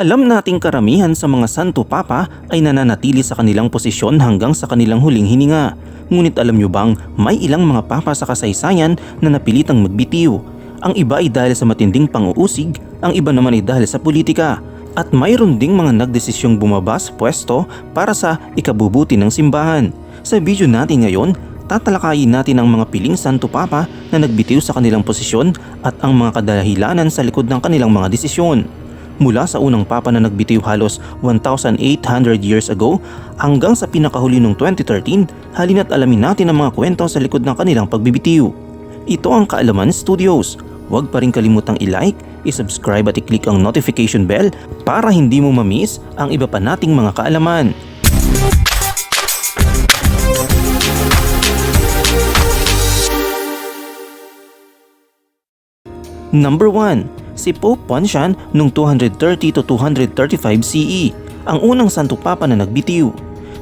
Alam nating karamihan sa mga Santo Papa ay nananatili sa kanilang posisyon hanggang sa kanilang huling hininga. Ngunit alam nyo bang may ilang mga papa sa kasaysayan na napilitang magbitiw? Ang iba ay dahil sa matinding panguusig, ang iba naman ay dahil sa politika. At mayroon ding mga nagdesisyong bumaba pwesto para sa ikabubuti ng simbahan. Sa video natin ngayon, tatalakayin natin ang mga piling Santo Papa na nagbitiw sa kanilang posisyon at ang mga kadahilanan sa likod ng kanilang mga desisyon. Mula sa unang papa na nagbitiw halos 1,800 years ago hanggang sa pinakahuli noong 2013, halina't alamin natin ang mga kwento sa likod ng kanilang pagbibitiw. Ito ang Kaalaman Studios. Huwag pa rin kalimutang i-like, i-subscribe at i-click ang notification bell para hindi mo ma-miss ang iba pa nating mga kaalaman. Number 1. Si Pope Pontian noong 230 to 235 CE, ang unang Santo Papa na nagbitiw.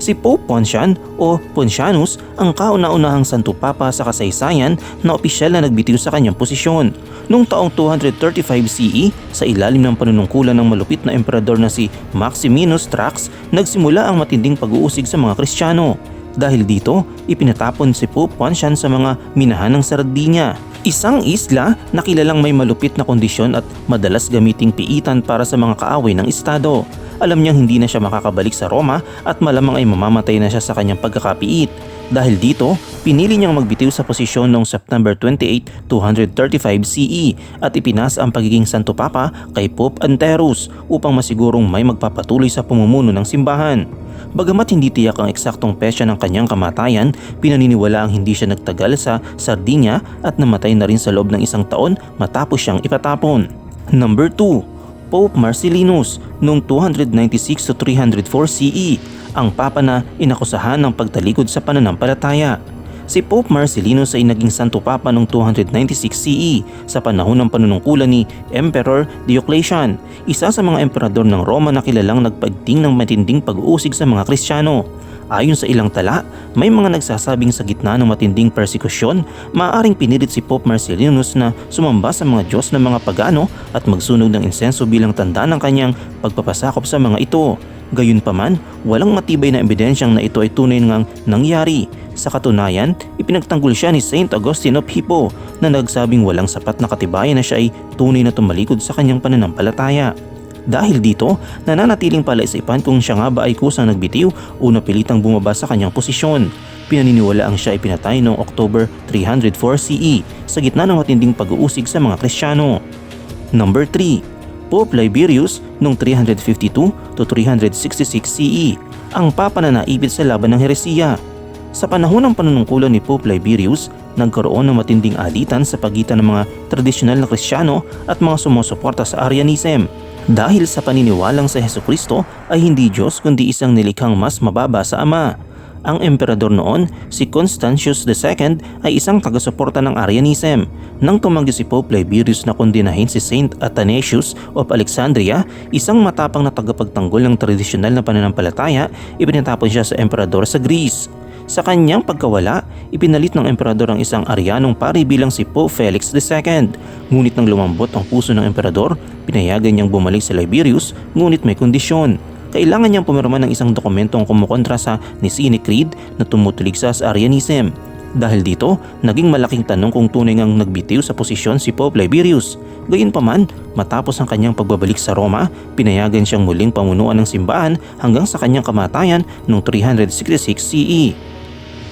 Si Pope Pontian o Pontianus ang kauna-unahang Santo Papa sa kasaysayan na opisyal na nagbitiw sa kanyang posisyon. Noong taong 235 CE, sa ilalim ng panunungkulan ng malupit na emperador na si Maximinus Trax, nagsimula ang matinding pag-uusig sa mga Kristiyano. Dahil dito, ipinatapon si Pope Pontian sa mga minahan ng Sardinia. Isang isla na kilalang may malupit na kondisyon at madalas gamiting piitan para sa mga kaaway ng estado. Alam niyang hindi na siya makakabalik sa Roma at malamang ay mamamatay na siya sa kanyang pagkakapiit. Dahil dito, pinili niyang magbitiw sa posisyon noong September 28, 235 CE at ipinasa ang pagiging Santo Papa kay Pope Anterus upang masigurong may magpapatuloy sa pumumuno ng simbahan. Bagamat hindi tiyak ang eksaktong pesya ng kanyang kamatayan, pinaniniwala ang hindi siya nagtagal sa Sardinia at namatay na rin sa loob ng isang taon matapos siyang ipatapon. Number 2. Pope Marcellinus noong 296 to 304 CE, ang papa na inakusahan ng pagtalikod sa pananampalataya. Si Pope Marcellinus ay naging Santo Papa noong 296 CE sa panahon ng panunungkulan ni Emperor Diocletian, isa sa mga emperador ng Roma na kilalang nagpagting ng matinding pag-uusig sa mga Kristiyano. Ayon sa ilang tala, may mga nagsasabing sa gitna ng matinding persekusyon, maaaring pinilit si Pope Marcellinus na sumamba sa mga Diyos ng mga pagano at magsunog ng insenso bilang tanda ng kanyang pagpapasakop sa mga ito. Gayunpaman, walang matibay na ebidensyang na ito ay tunay ngang nangyari. Sa katunayan, ipinagtanggol siya ni Saint Augustine of Hippo na nagsabing walang sapat na katibayan na siya ay tunay na tumalikod sa kanyang pananampalataya. Dahil dito, nananatiling palaisipan kung siya nga ba ay kusang nagbitiw o napilitang bumaba sa kanyang posisyon. Pinaniniwala ang siya ay pinatay noong October 304 CE sa gitna ng matinding pag-uusig sa mga Kristiyano. Number 3. Pope Liberius noong 352 to 366 CE, ang papa na naipit sa laban ng heresiya. Sa panahon ng panunungkulan ni Pope Liberius, nagkaroon ng matinding alitan sa pagitan ng mga tradisyonal na Kristiyano at mga sumusuporta sa Arianism. Dahil sa paniniwalang sa Heso Kristo ay hindi Diyos kundi isang nilikhang mas mababa sa Ama. Ang emperador noon, si Constantius II ay isang taga-suporta ng Arianism. Nang tumanggi si Pope Liberius na kondinahin si Saint Athanasius of Alexandria, isang matapang na tagapagtanggol ng tradisyonal na pananampalataya, ipinatapon siya sa emperador sa Greece. Sa kanyang pagkawala, ipinalit ng emperador ang isang Arianong pari bilang si Pope Felix II. Ngunit nang lumambot ang puso ng emperador, pinayagan niyang bumalik sa Liberius ngunit may kondisyon. Kailangan niyang pumirma ng isang dokumentong kumukontra sa Nicene Creed na tumutuligsa sa Arianism. Dahil dito, naging malaking tanong kung tunay ngang nagbitiw sa posisyon si Pope Liberius. Gayunpaman, matapos ang kanyang pagbabalik sa Roma, pinayagan siyang muling pamunuan ng simbahan hanggang sa kanyang kamatayan noong 366 CE.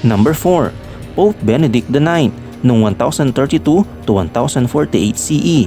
Number 4. Pope Benedict IX noong 1032 to 1048 CE.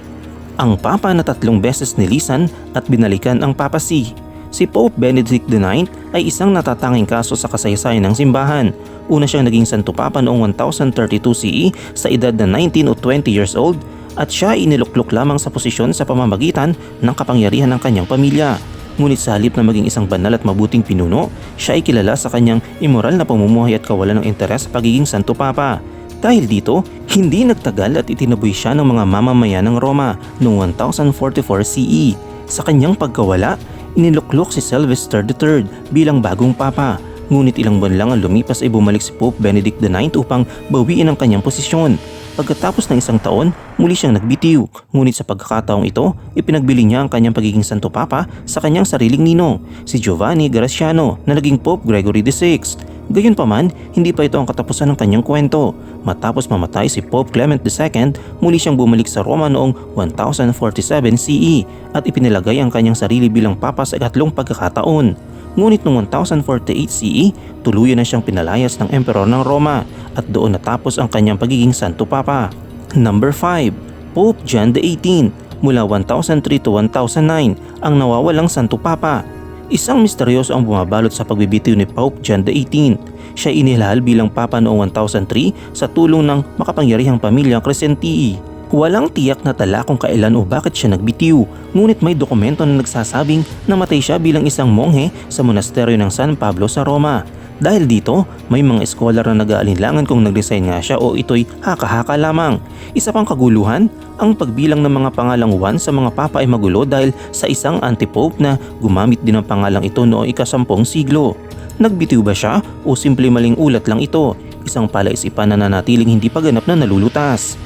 Ang papa na tatlong beses nilisan at binalikan ang papacy. Si Pope Benedict IX ay isang natatanging kaso sa kasaysayan ng simbahan. Una siyang naging Santo Papa noong 1032 CE sa edad na 19 o 20 years old at siya ay iniluklok lamang sa posisyon sa pamamagitan ng kapangyarihan ng kanyang pamilya. Ngunit sa halip na maging isang banal at mabuting pinuno, siya ay kilala sa kanyang immoral na pamumuhay at kawalan ng interes sa pagiging Santo Papa. Dahil dito, hindi nagtagal at itinaboy siya ng mga mamamayan ng Roma noong 1044 CE. Sa kanyang pagkawala, iniluklok si Sylvester III bilang bagong papa. Ngunit ilang buwan lang ang lumipas ay bumalik si Pope Benedict IX upang bawiin ang kanyang posisyon. Pagkatapos ng isang taon, muli siyang nagbitiw. Ngunit sa pagkakataong ito, ipinagbili niya ang kanyang pagiging Santo Papa sa kanyang sariling ninong, si Giovanni Graciano na naging Pope Gregory VI. Gayunpaman, hindi pa ito ang katapusan ng kanyang kwento. Matapos mamatay si Pope Clement II, muli siyang bumalik sa Roma noong 1047 CE at ipinilagay ang kanyang sarili bilang papa sa ikatlong pagkakataon. Ngunit noong 1048 CE, tuluyan na siyang pinalayas ng emperor ng Roma at doon natapos ang kanyang pagiging Santo Papa. Number 5. Pope John XVIII Mula 1003 to 1009 ang nawawalang Santo Papa. Isang misteryoso ang bumabalot sa pagbibitiw ni Pope John XVIII. Siya inilahal bilang Papa noong 1003 sa tulong ng makapangyarihang pamilyang Crescentii. Walang tiyak na tala kung kailan o bakit siya nagbitiw, ngunit may dokumento na nagsasabing namatay siya bilang isang monghe sa monasteryo ng San Pablo sa Roma. Dahil dito, may mga scholar na nag-aalinlangan kung nag-resign nga siya o ito'y haka-haka lamang. Isa pang kaguluhan, ang pagbilang ng mga pangalang Juan sa mga papa ay magulo dahil sa isang antipope na gumamit din ng pangalang ito noong ikasampung siglo. Nagbitiw ba siya o simple maling ulat lang ito? Isang palaisipan na nanatiling hindi pa ganap na nalulutas.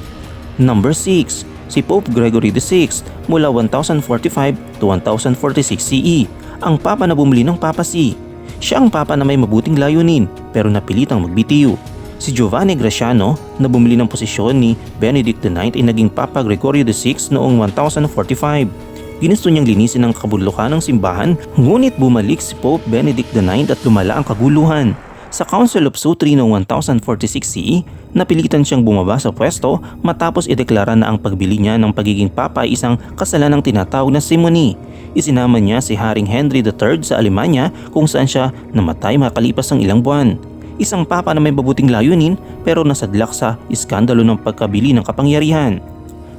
Number 6. Si Pope Gregory VI mula 1045 to 1046 CE, ang papa na bumili ng papacy. Siya ang papa na may mabuting layunin pero napilitang magbitiw. Si Giovanni Graciano na bumili ng posisyon ni Benedict IX ay naging Papa Gregorio VI noong 1045. Ginusto niyang linisin ang kabulukan ng simbahan ngunit bumalik si Pope Benedict IX at lumala ang kaguluhan. Sa Council of Sutri noong 1046 CE, napilitan siyang bumaba sa pwesto matapos ideklara na ang pagbili niya ng pagiging papa ay isang kasalanang tinatawag na simony. Isinama niya si Haring Henry III sa Alemanya kung saan siya namatay makalipas ng ilang buwan. Isang papa na may mabuting layunin pero nasadlak sa iskandalo ng pagkabili ng kapangyarihan.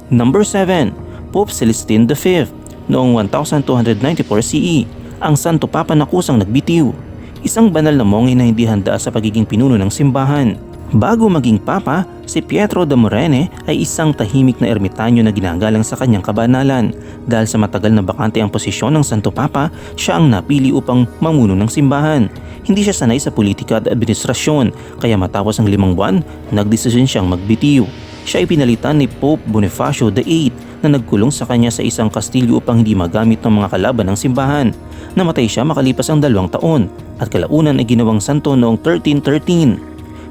Number 7. Pope Celestine V Noong 1294 CE, ang Santo Papa na kusang nagbitiw isang banal na monghe na hindi handa sa pagiging pinuno ng simbahan. Bago maging papa, si Pietro da Morene ay isang tahimik na ermitanyo na ginagalang sa kanyang kabanalan. Dahil sa matagal na bakante ang posisyon ng Santo Papa, siya ang napili upang mamuno ng simbahan. Hindi siya sanay sa politika at administrasyon, kaya matapos ang limang buwan, nagdesisyon siyang magbitiw. Siya ay pinalitan ni Pope Bonifacio VIII na nagkulong sa kanya sa isang kastilyo upang hindi magamit ng mga kalaban ng simbahan. Namatay siya makalipas ang dalawang taon at kalaunan ay ginawang santo noong 1313.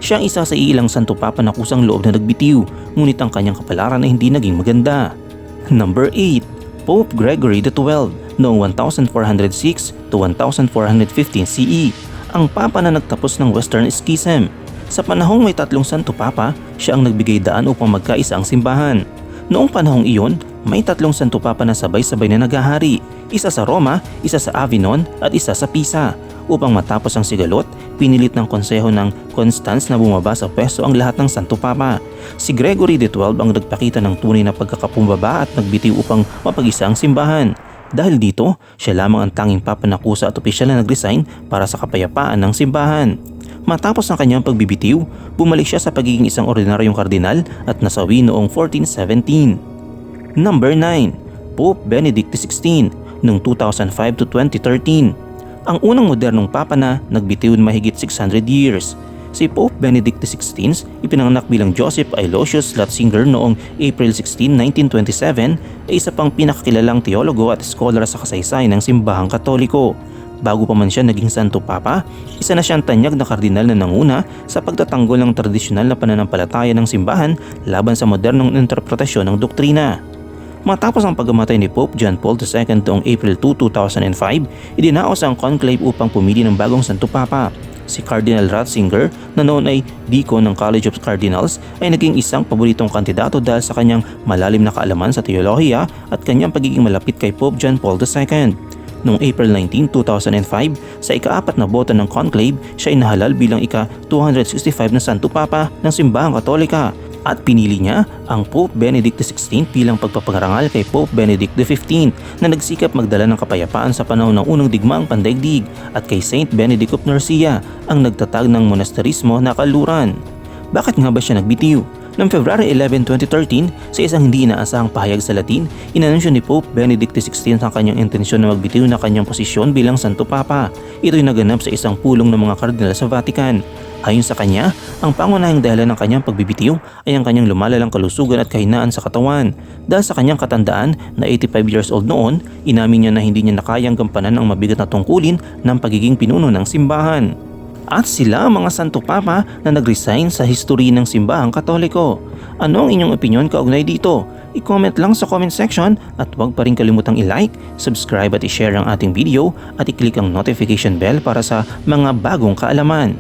Siya ang isa sa ilang santo papa na kusang loob na nagbitiw, ngunit ang kanyang kapalaran ay hindi naging maganda. Number 8. Pope Gregory XII noong 1406 to 1415 CE, ang papa na nagtapos ng Western Schism. Sa panahong may tatlong santo papa, siya ang nagbigay daan upang magkaisa ang simbahan. Noong panahong iyon, may tatlong santo papa na sabay-sabay na naghahari, isa sa Roma, isa sa Avignon at isa sa Pisa. Upang matapos ang sigalot, pinilit ng konseho ng Constance na bumaba sa pwesto ang lahat ng santo papa. Si Gregory XII ang nagpakita ng tunay na pagkakapumbaba at nagbitiw upang mapag-isa ang simbahan. Dahil dito, siya lamang ang tanging papa na kusa at opisyal na nag-resign para sa kapayapaan ng simbahan. Matapos ang kanyang pagbibitiw, bumalik siya sa pagiging isang ordinaryong kardinal at nasawi noong 1417. Number 9. Pope Benedict XVI noong 2005 to 2013. Ang unang modernong papa na nagbitiw mahigit 600 years. Si Pope Benedict XVI ipinanganak bilang Joseph Aloysius Ratzinger noong April 16, 1927 ay isa pang pinakakilalang teologo at scholar sa kasaysayan ng simbahang katoliko. Bago pa man siya naging Santo Papa, isa na siyang tanyag na kardinal na nanguna sa pagtatanggol ng tradisyonal na pananampalataya ng simbahan laban sa modernong interpretasyon ng doktrina. Matapos ang pagkamatay ni Pope John Paul II noong April 2, 2005, idinaos ang conclave upang pumili ng bagong Santo Papa. Si Cardinal Ratzinger na noon ay deacon ng College of Cardinals ay naging isang paboritong kandidato dahil sa kanyang malalim na kaalaman sa teolohiya at kanyang pagiging malapit kay Pope John Paul II. Noong April 19, 2005, sa ikaapat na boto ng conclave, siya ay nahalal bilang ika-265 na Santo Papa ng Simbahang Katolika at pinili niya ang Pope Benedict XVI bilang pagpaparangal kay Pope Benedict XV na nagsikap magdala ng kapayapaan sa panahon ng unang digmaang pandaigdig at kay Saint Benedict of Nursia ang nagtatag ng monasterismo na kaluran. Bakit nga ba siya nagbitiw? Noong February 11, 2013, sa isang hindi inaasahang pahayag sa Latin, inanunsyo ni Pope Benedict XVI ang kanyang intensyon na magbitiw na kanyang posisyon bilang Santo Papa. Ito'y naganap sa isang pulong ng mga kardinal sa Vatican. Ayon sa kanya, ang pangunahing dahilan ng kanyang pagbibitiw ay ang kanyang lumalalang kalusugan at kahinaan sa katawan. Dahil sa kanyang katandaan na 85 years old noon, inamin niya na hindi niya nakayang gampanan ang mabigat na tungkulin ng pagiging pinuno ng simbahan. At sila mga Santo Papa na nag-resign sa history ng simbahang katoliko. Ano ang inyong opinion kaugnay dito? I-comment lang sa comment section at huwag pa rin kalimutang i-like, subscribe at i-share ang ating video at i-click ang notification bell para sa mga bagong kaalaman.